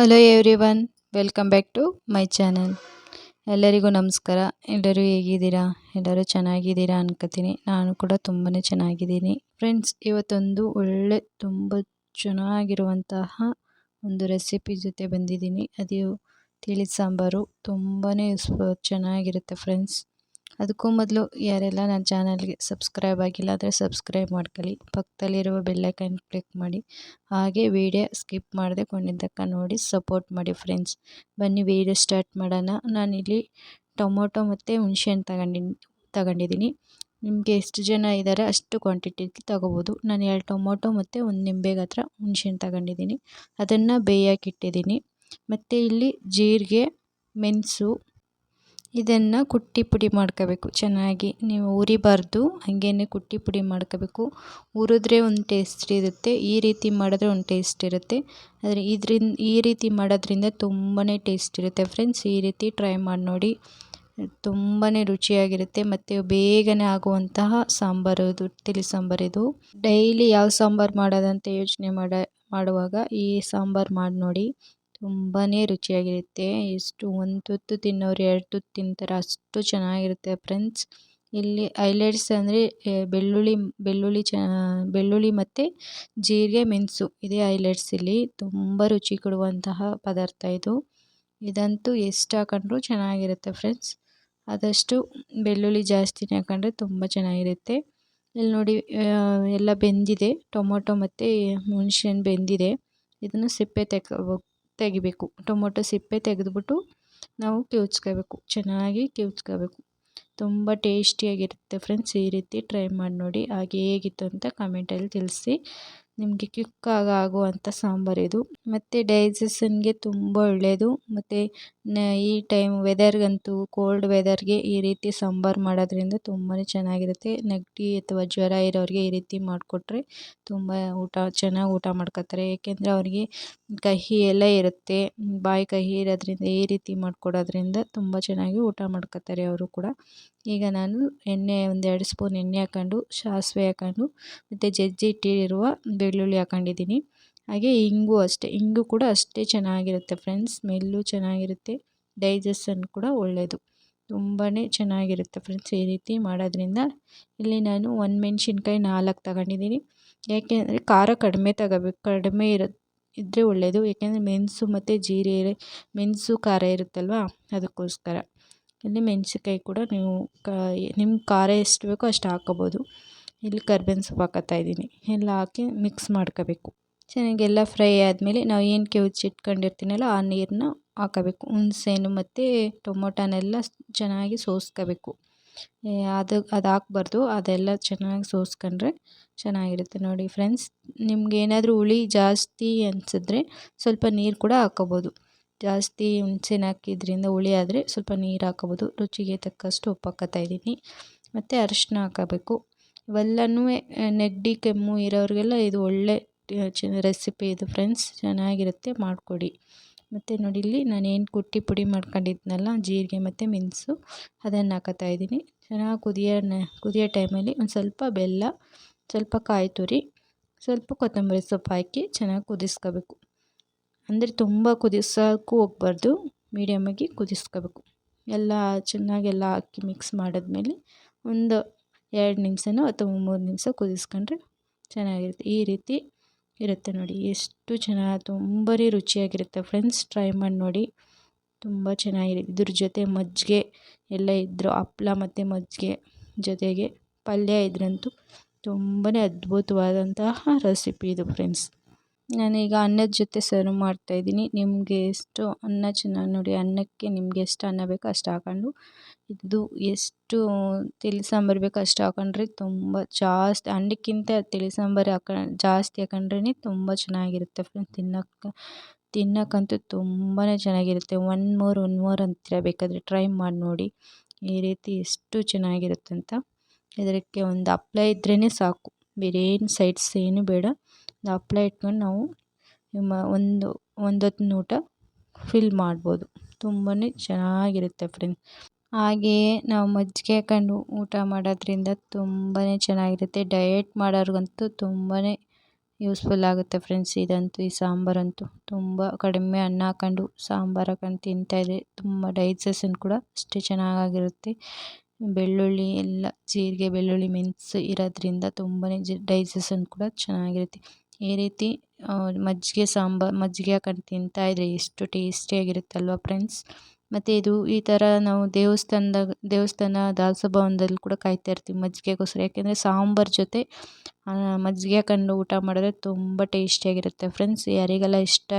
Hello everyone welcome back to my channel ಎಲ್ಲರಿಗೂ ನಮಸ್ಕಾರ. ಎಲ್ಲರೂ ಹೇಗಿದ್ದೀರಾ? ಎಲ್ಲರೂ ಚೆನ್ನಾಗಿದ್ದೀರಾ ಅನ್ಕೋತೀನಿ. ನಾನು ಕೂಡ ತುಂಬಾ ಚೆನ್ನಾಗಿದ್ದೀನಿ. ಫ್ರೆಂಡ್ಸ್ ಇವತ್ತೊಂದು ಒಳ್ಳೆ, ತುಂಬ ಚೆನ್ನಾಗಿರುವಂತಹ ಒಂದು ರೆಸಿಪಿ ಜೊತೆ ಬಂದಿದ್ದೀನಿ. ಅದು ತಿಳಿ ಸಾಂಬಾರು. ತುಂಬಾ ಚೆನ್ನಾಗಿರುತ್ತೆ ಫ್ರೆಂಡ್ಸ್ ಅದಕ್ಕೂ ಮೊದಲು ಯಾರೆಲ್ಲ ನನ್ನ ಚಾನಲ್ಗೆ ಸಬ್ಸ್ಕ್ರೈಬ್ ಆಗಿಲ್ಲ ಆದರೆ ಸಬ್ಸ್ಕ್ರೈಬ್ ಮಾಡ್ಕೊಳ್ಳಿ. ಪಕ್ಕದಲ್ಲಿರುವ ಬೆಲ್ಲೈಕನ್ ಕ್ಲಿಕ್ ಮಾಡಿ. ಹಾಗೆ ವಿಡಿಯೋ ಸ್ಕಿಪ್ ಮಾಡದೆ ಕೊಂಡಿದ್ದಕ್ಕ ನೋಡಿ, ಸಪೋರ್ಟ್ ಮಾಡಿ ಫ್ರೆಂಡ್ಸ್. ಬನ್ನಿ ವಿಡಿಯೋ ಸ್ಟಾರ್ಟ್ ಮಾಡೋಣ. ನಾನಿಲ್ಲಿ ಟೊಮೊಟೊ ಮತ್ತು ಹುಣ್ಸೆಹಣ್ಣು ತಗೊಂಡಿ ತಗೊಂಡಿದ್ದೀನಿ. ನಿಮಗೆ ಎಷ್ಟು ಜನ ಇದ್ದಾರೆ ಅಷ್ಟು ಕ್ವಾಂಟಿಟಿ ತಗೋಬೋದು. ನಾನು ಎರಡು ಟೊಮೊಟೊ ಮತ್ತು ಒಂದು ನಿಂಬೆಗೆ ಹತ್ರ ಹುಣ್ಸೆಹಣ್ಣು ತಗೊಂಡಿದ್ದೀನಿ. ಅದನ್ನು ಬೇಯೋಕ್ಕಿಟ್ಟಿದ್ದೀನಿ ಮತ್ತು ಇಲ್ಲಿ ಜೀರಿಗೆ, ಮೆಣಸು ಇದನ್ನು ಕುಟ್ಟಿ ಪುಡಿ ಮಾಡ್ಕೋಬೇಕು. ಚೆನ್ನಾಗಿ ನೀವು ಉರಿಬಾರ್ದು ಹಾಗೇ ಕುಟ್ಟಿ ಪುಡಿ ಮಾಡ್ಕೋಬೇಕು. ಹುರಿದ್ರೆ ಒಂದು ಟೇಸ್ಟ್ ಇರುತ್ತೆ, ಈ ರೀತಿ ಮಾಡಿದ್ರೆ ಒಂದು ಟೇಸ್ಟ್ ಇರುತ್ತೆ. ಆದರೆ ಇದರಿಂದ, ಈ ರೀತಿ ಮಾಡೋದ್ರಿಂದ ತುಂಬಾ ಟೇಸ್ಟ್ ಇರುತ್ತೆ ಫ್ರೆಂಡ್ಸ್ ಈ ರೀತಿ ಟ್ರೈ ಮಾಡಿ ನೋಡಿ ತುಂಬಾ ರುಚಿಯಾಗಿರುತ್ತೆ. ಮತ್ತು ಬೇಗನೆ ಆಗುವಂತಹ ಸಾಂಬಾರು ಇದು, ತಿಳಿ ಸಾಂಬಾರು ಇದು. ಡೈಲಿ ಯಾವ ಸಾಂಬಾರು ಮಾಡೋದಂತ ಯೋಚನೆ ಮಾಡ, ಮಾಡುವಾಗ ಈ ಸಾಂಬಾರು ಮಾಡಿ ನೋಡಿ. ತುಂಬಾ ರುಚಿಯಾಗಿರುತ್ತೆ. ಎಷ್ಟು ಒಂದು ತುತ್ತು ತಿನ್ನೋರು ಎರಡು ತುತ್ತು ತಿಂತಾರೆ ಅಷ್ಟು ಚೆನ್ನಾಗಿರುತ್ತೆ ಫ್ರೆಂಡ್ಸ್. ಇಲ್ಲಿ ಹೈಲೈಟ್ಸ್ ಅಂದರೆ ಬೆಳ್ಳುಳ್ಳಿ ಬೆಳ್ಳುಳ್ಳಿ ಚ, ಬೆಳ್ಳುಳ್ಳಿ ಮತ್ತು ಜೀರಿಗೆ, ಮೆಣಸು ಇದೇ ಹೈಲೈಟ್ಸ್ ಇಲ್ಲಿ. ತುಂಬ ರುಚಿ ಕೊಡುವಂತಹ ಪದಾರ್ಥ ಇದು. ಇದಂತೂ ಎಷ್ಟು ಹಾಕೊಂಡ್ರೂ ಚೆನ್ನಾಗಿರುತ್ತೆ ಫ್ರೆಂಡ್ಸ್. ಆದಷ್ಟು ಬೆಳ್ಳುಳ್ಳಿ ಜಾಸ್ತಿನೇ ಹಾಕೊಂಡ್ರೆ ತುಂಬ ಚೆನ್ನಾಗಿರುತ್ತೆ. ಇಲ್ಲಿ ನೋಡಿ ಎಲ್ಲ ಬೆಂದಿದೆ. ಟೊಮೊಟೊ ಮತ್ತು ಹುಣ್ಸೆಹಣ್ಣು ಬೆಂದಿದೆ. ಇದನ್ನು ಸಿಪ್ಪೆ ತೆಕ್ಕೋಬೇಕು ತೆಗಿಬೇಕು. ಟೊಮೊಟೊ ಸಿಪ್ಪೆ ತೆಗೆದ್ಬಿಟ್ಟು ನಾವು ಕಿವುಚ್ಕೋಬೇಕು ಚೆನ್ನಾಗಿ ಕಿವುಚ್ಕೋಬೇಕು ತುಂಬ ಟೇಸ್ಟಿಯಾಗಿರುತ್ತೆ ಫ್ರೆಂಡ್ಸ್ ಈ ರೀತಿ ಟ್ರೈ ಮಾಡಿ ನೋಡಿ ಹಾಗೆ ಹೇಗಿತ್ತು ಅಂತ ಕಮೆಂಟಲ್ಲಿ ತಿಳಿಸಿ. ನಿಮಗೆ ಕ್ವಿಕ್ಕಾಗಿ ಆಗುವಂಥ ಸಾಂಬಾರು ಇದು. ಮತ್ತು ಡೈಜೆಷನ್ಗೆ ತುಂಬ ಒಳ್ಳೆಯದು. ಮತ್ತು ಈ ಟೈಮ್ ವೆದರ್ಗಂತೂ ಕೋಲ್ಡ್ ವೆದರ್ಗೆ ಈ ರೀತಿ ಸಾಂಬಾರು ಮಾಡೋದ್ರಿಂದ ತುಂಬಾ ಚೆನ್ನಾಗಿರುತ್ತೆ. ನೆಗಡಿ ಅಥವಾ ಜ್ವರ ಇರೋರಿಗೆ ಈ ರೀತಿ ಮಾಡಿಕೊಟ್ರೆ ತುಂಬ ಊಟ, ಚೆನ್ನಾಗಿ ಊಟ ಮಾಡ್ಕೊತಾರೆ. ಏಕೆಂದರೆ ಅವ್ರಿಗೆ ಕಹಿ ಎಲ್ಲ ಇರುತ್ತೆ. ಬಾಯಿ ಕಹಿ ಇರೋದ್ರಿಂದ ಈ ರೀತಿ ಮಾಡಿಕೊಡೋದ್ರಿಂದ ತುಂಬ ಚೆನ್ನಾಗಿ ಊಟ ಮಾಡ್ಕೊತಾರೆ ಅವರು ಕೂಡ. ಈಗ ನಾನು ಎಣ್ಣೆ ಒಂದೆರಡು ಸ್ಪೂನ್ ಎಣ್ಣೆ ಹಾಕ್ಕೊಂಡು ಸಾಸಿವೆ ಹಾಕ್ಕೊಂಡು ಮತ್ತು ಜಜ್ಜಿ ಇಟ್ಟಿರುವ ಬೆಳ್ಳುಳ್ಳಿ ಹಾಕೊಂಡಿದ್ದೀನಿ. ಹಾಗೆ ಇಂಗು ಅಷ್ಟೇ. ಇಂಗು ಕೂಡ ಅಷ್ಟೇ ಚೆನ್ನಾಗಿರುತ್ತೆ ಫ್ರೆಂಡ್ಸ್. ಸ್ಮೆಲ್ಲು ಚೆನ್ನಾಗಿರುತ್ತೆ. ಡೈಜೆಷನ್ ಕೂಡ ಒಳ್ಳೆಯದು ತುಂಬಾ ಚೆನ್ನಾಗಿರುತ್ತೆ ಫ್ರೆಂಡ್ಸ್ ಈ ರೀತಿ ಮಾಡೋದ್ರಿಂದ. ಇಲ್ಲಿ ನಾನು ಒಂದು ಮೆಣಸಿನ್ಕಾಯಿ ನಾಲ್ಕು ತಗೊಂಡಿದ್ದೀನಿ. ಯಾಕೆಂದರೆ ಖಾರ ಕಡಿಮೆ ತಗೋಬೇಕು. ಕಡಿಮೆ ಇರೋ ಇದ್ದರೆ ಒಳ್ಳೆಯದು ಯಾಕೆಂದರೆ ಮೆಣಸು ಮತ್ತು ಜೀರಿಗೆ ಮೆಣಸು ಖಾರ ಇರುತ್ತಲ್ವ? ಅದಕ್ಕೋಸ್ಕರ. ಇಲ್ಲಿ ಮೆಣಸಿನ್ಕಾಯಿ ಕೂಡ ನೀವು ಕ ನಿಮ್ಮ ಖಾರ ಎಷ್ಟು ಬೇಕೋ ಅಷ್ಟು ಹಾಕೋಬೋದು ಇಲ್ಲಿ ಕರ್ಬೇವಿನ ಸೊಪ್ಪು ಹಾಕೋತಾ ಇದ್ದೀನಿ. ಎಲ್ಲ ಹಾಕಿ ಮಿಕ್ಸ್ ಮಾಡ್ಕೋಬೇಕು. ಚೆನ್ನಾಗಿ ಎಲ್ಲ ಫ್ರೈ ಆದಮೇಲೆ ನಾವು ಏನು ಕಿವುಚಿಟ್ಕೊಂಡಿರ್ತೀನಲ್ಲ ಆ ನೀರನ್ನ ಹಾಕಬೇಕು. ಹುಣ್ಸೆಹಣ್ಣು ಮತ್ತು ಟೊಮೊಟೊನೆಲ್ಲ ಚೆನ್ನಾಗಿ ಸೋಸ್ಕೋಬೇಕು. ಅದು ಅದು ಹಾಕ್ಬಾರ್ದು. ಅದೆಲ್ಲ ಚೆನ್ನಾಗಿ ಸೋಸ್ಕೊಂಡ್ರೆ ಚೆನ್ನಾಗಿರುತ್ತೆ ನೋಡಿ ಫ್ರೆಂಡ್ಸ್. ನಿಮ್ಗೆ ಏನಾದರೂ ಹುಳಿ ಜಾಸ್ತಿ ಅನಿಸಿದ್ರೆ ಸ್ವಲ್ಪ ನೀರು ಕೂಡ ಹಾಕೋಬೋದು. ಜಾಸ್ತಿ ಹುಣ್ಸೆನ ಹಾಕಿದ್ರಿಂದ ಹುಳಿ ಆದರೆ ಸ್ವಲ್ಪ ನೀರು ಹಾಕೋಬೋದು. ರುಚಿಗೆ ತಕ್ಕಷ್ಟು ಉಪ್ಪು ಹಾಕೋತಾ ಇದ್ದೀನಿ. ಮತ್ತು ಅರಿಶಿನ ಹಾಕೋಬೇಕು. ಇವೆಲ್ಲನೂ, ನೆಗಡಿ, ಕೆಮ್ಮು ಇರೋರಿಗೆಲ್ಲ ಇದು ಒಳ್ಳೆ ರೆಸಿಪಿ ಇದು ಫ್ರೆಂಡ್ಸ್ ಚೆನ್ನಾಗಿರುತ್ತೆ, ಮಾಡಿಕೊಡಿ. ಮತ್ತು ನೋಡಿ, ಇಲ್ಲಿ ನಾನೇನು ಕುಟ್ಟಿ ಪುಡಿ ಮಾಡ್ಕೊಂಡಿದ್ನಲ್ಲ, ಜೀರಿಗೆ ಮತ್ತು ಮೆಣಸು, ಅದನ್ನು ಹಾಕೋತಾ ಇದ್ದೀನಿ. ಚೆನ್ನಾಗಿ ಕುದಿಯೋ ಕುದಿಯೋ ಟೈಮಲ್ಲಿ ಒಂದು ಸ್ವಲ್ಪ ಬೆಲ್ಲ, ಸ್ವಲ್ಪ ಕಾಯಿ ತುರಿ, ಸ್ವಲ್ಪ ಕೊತ್ತಂಬರಿ ಸೊಪ್ಪು ಹಾಕಿ ಚೆನ್ನಾಗಿ ಕುದಿಸ್ಕೋಬೇಕು. ಅಂದರೆ ತುಂಬ ಕುದಿಸೋಕ್ಕೂ ಹೋಗ್ಬಾರ್ದು ಮೀಡಿಯಮ್ಮಾಗಿ ಕುದಿಸ್ಕೋಬೇಕು. ಎಲ್ಲ ಚೆನ್ನಾಗೆಲ್ಲ ಹಾಕಿ ಮಿಕ್ಸ್ ಮಾಡಿದ್ಮೇಲೆ ಒಂದು ಎರಡು ನಿಮಿಷನೋ ಅಥವಾ ಮೂರು ನಿಮಿಷ ಕುದಿಸ್ಕೊಂಡ್ರೆ ಚೆನ್ನಾಗಿರುತ್ತೆ. ಈ ರೀತಿ ಇರುತ್ತೆ ನೋಡಿ. ಎಷ್ಟು ಚೆನ್ನಾಗಿ ತುಂಬ ರುಚಿಯಾಗಿರುತ್ತೆ. ಫ್ರೆಂಡ್ಸ್ ಟ್ರೈ ಮಾಡಿ ನೋಡಿ. ತುಂಬ ಚೆನ್ನಾಗಿರುತ್ತೆ ಇದ್ರ ಜೊತೆ ಮಜ್ಜಿಗೆ ಎಲ್ಲ ಇದ್ದರು ಹಪ್ಪಳ ಮತ್ತು ಮಜ್ಜಿಗೆ ಜೊತೆಗೆ ಪಲ್ಯ ಇದ್ರಂತೂ ತುಂಬಾ ಅದ್ಭುತವಾದಂತಹ ರೆಸಿಪಿ ಇದು ಫ್ರೆಂಡ್ಸ್ ನಾನೀಗ ಅನ್ನದ ಜೊತೆ ಸರ್ವ್ ಮಾಡ್ತಾಯಿದ್ದೀನಿ ನಿಮಗೆ ಎಷ್ಟು ಅನ್ನ ಚೆನ್ನಾಗಿ ನೋಡಿ, ಅನ್ನಕ್ಕೆ ನಿಮಗೆ ಎಷ್ಟು ಅನ್ನ ಬೇಕೋ ಅಷ್ಟು ಹಾಕೊಂಡು. ಇದು ಎಷ್ಟು ತಿಳಿ ಸಾಂಬಾರು ಬೇಕೋ ಅಷ್ಟು ಹಾಕೊಂಡ್ರೆ ತುಂಬ ಜಾಸ್ತಿ ಅನ್ನಕ್ಕಿಂತ ತಿಳಿ ಸಾಂಬಾರು ಹಾಕ ಜಾಸ್ತಿ ಹಾಕೊಂಡ್ರೆ ತುಂಬ ಚೆನ್ನಾಗಿರುತ್ತೆ ಫ್ರೆಂಡ್ ತಿನ್ನೋಕ್ಕೆ, ತಿನ್ನೋಕ್ಕಂತೂ ತುಂಬಾ ಚೆನ್ನಾಗಿರುತ್ತೆ. ಒನ್ ಮೋರ್ ಒನ್ ಮೋರ್ ಅಂತೀರ ಬೇಕಾದರೆ ಟ್ರೈ ಮಾಡಿ ನೋಡಿ. ಈ ರೀತಿ ಎಷ್ಟು ಚೆನ್ನಾಗಿರುತ್ತೆ ಅಂತ ಇದಕ್ಕೆ ಒಂದು ಅಪ್ಲೈ ಇದ್ರೇ ಸಾಕು. ಬೇರೆ ಏನು ಸೈಡ್ಸ್ ಏನು ಬೇಡ. ಹಪ್ಳ ಇಟ್ಕೊಂಡು ನಾವು ನಿಮ್ಮ ಒಂದು, ಒಂದೊತ್ತು ಊಟ ಫಿಲ್ ಮಾಡ್ಬೋದು. ತುಂಬಾ ಚೆನ್ನಾಗಿರುತ್ತೆ ಫ್ರೆಂಡ್ಸ್ ಹಾಗೆಯೇ ನಾವು ಮಜ್ಜಿಗೆ ಹಾಕೊಂಡು ಊಟ ಮಾಡೋದ್ರಿಂದ ತುಂಬಾ ಚೆನ್ನಾಗಿರುತ್ತೆ. ಡಯೆಟ್ ಮಾಡೋರ್ಗಂತೂ ತುಂಬಾ ಯೂಸ್ಫುಲ್ ಆಗುತ್ತೆ ಫ್ರೆಂಡ್ಸ್ ಇದಂತೂ, ಈ ಸಾಂಬಾರಂತೂ. ತುಂಬ ಕಡಿಮೆ ಅನ್ನ ಹಾಕೊಂಡು ಸಾಂಬಾರು ಹಾಕೊಂಡು ತಿಂತಾಯಿದ್ರೆ ತುಂಬ ಡೈಜೆಷನ್ ಕೂಡ ಅಷ್ಟೇ ಚೆನ್ನಾಗಿರುತ್ತೆ ಬೆಳ್ಳುಳ್ಳಿ ಎಲ್ಲ, ಜೀರಿಗೆ, ಬೆಳ್ಳುಳ್ಳಿ, ಮೆಣಸು ಇರೋದ್ರಿಂದ ತುಂಬಾ ಡೈಜೆಷನ್ ಕೂಡ ಚೆನ್ನಾಗಿರುತ್ತೆ. ಈ ರೀತಿ ಮಜ್ಜಿಗೆ ಸಾಂಬಾರು, ಮಜ್ಜಿಗೆ ಹಾಕೊಂಡು ತಿಂತಾಯಿದ್ರೆ ಎಷ್ಟು ಟೇಸ್ಟಿಯಾಗಿರುತ್ತಲ್ವ ಫ್ರೆಂಡ್ಸ್ ಮತ್ತು ಇದು ಈ ಥರ ನಾವು ದೇವಸ್ಥಾನದಾಗ ದೇವಸ್ಥಾನ ದಾಸಭವನದಲ್ಲಿ ಕೂಡ ಕಾಯ್ತಾ ಇರ್ತೀವಿ ಮಜ್ಜಿಗೆಗೋಸ್ಕರ. ಯಾಕೆಂದರೆ ಸಾಂಬಾರು ಜೊತೆ ಮಜ್ಜಿಗೆ ಹಾಕೊಂಡು ಊಟ ಮಾಡಿದ್ರೆ ತುಂಬ ಟೇಸ್ಟಿಯಾಗಿರುತ್ತೆ ಫ್ರೆಂಡ್ಸ್ ಯಾರಿಗೆಲ್ಲ ಇಷ್ಟ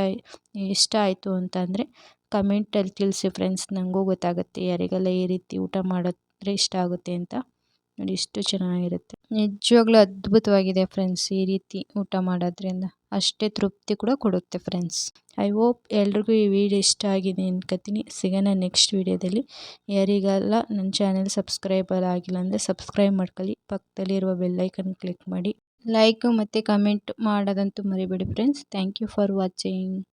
ಇಷ್ಟ ಆಯಿತು ಅಂತ ಅಂದರೆ ಕಮೆಂಟಲ್ಲಿ ತಿಳಿಸಿ ಫ್ರೆಂಡ್ಸ್ ನನಗೂ ಗೊತ್ತಾಗುತ್ತೆ ಯಾರಿಗೆಲ್ಲ ಈ ರೀತಿ ಊಟ ಮಾಡಿದ್ರೆ ಇಷ್ಟ ಆಗುತ್ತೆ ಅಂತ. ನೋಡಿ ಎಷ್ಟು ಚೆನ್ನಾಗಿರುತ್ತೆ. ನಿಜವಾಗ್ಲೂ ಅದ್ಭುತವಾಗಿದೆ ಫ್ರೆಂಡ್ಸ್ ಈ ರೀತಿ ಊಟ ಮಾಡೋದ್ರಿಂದ. ಅಷ್ಟೇ ತೃಪ್ತಿ ಕೂಡ ಕೊಡುತ್ತೆ ಫ್ರೆಂಡ್ಸ್ ಐ ಹೋಪ್ ಎಲ್ರಿಗೂ ಈ ವಿಡಿಯೋ ಇಷ್ಟ ಆಗಿದೆ ಅನ್ಕೋತೀನಿ. ಸಿಗೋಣ ನೆಕ್ಸ್ಟ್ ವಿಡಿಯೋದಲ್ಲಿ ಯಾರಿಗೆಲ್ಲ ನನ್ನ ಚಾನೆಲ್ ಸಬ್ಸ್ಕ್ರೈಬರ್ ಆಗಿಲ್ಲ ಅಂದರೆ ಸಬ್ಸ್ಕ್ರೈಬ್ ಮಾಡ್ಕೊಳ್ಳಿ. ಪಕ್ಕದಲ್ಲಿರುವ ಬೆಲ್ಲೈಕನ್ ಕ್ಲಿಕ್ ಮಾಡಿ. ಲೈಕ್ ಮತ್ತು ಕಮೆಂಟ್ ಮಾಡೋದಂತೂ ಮರಿಬೇಡಿ friends thank you for watching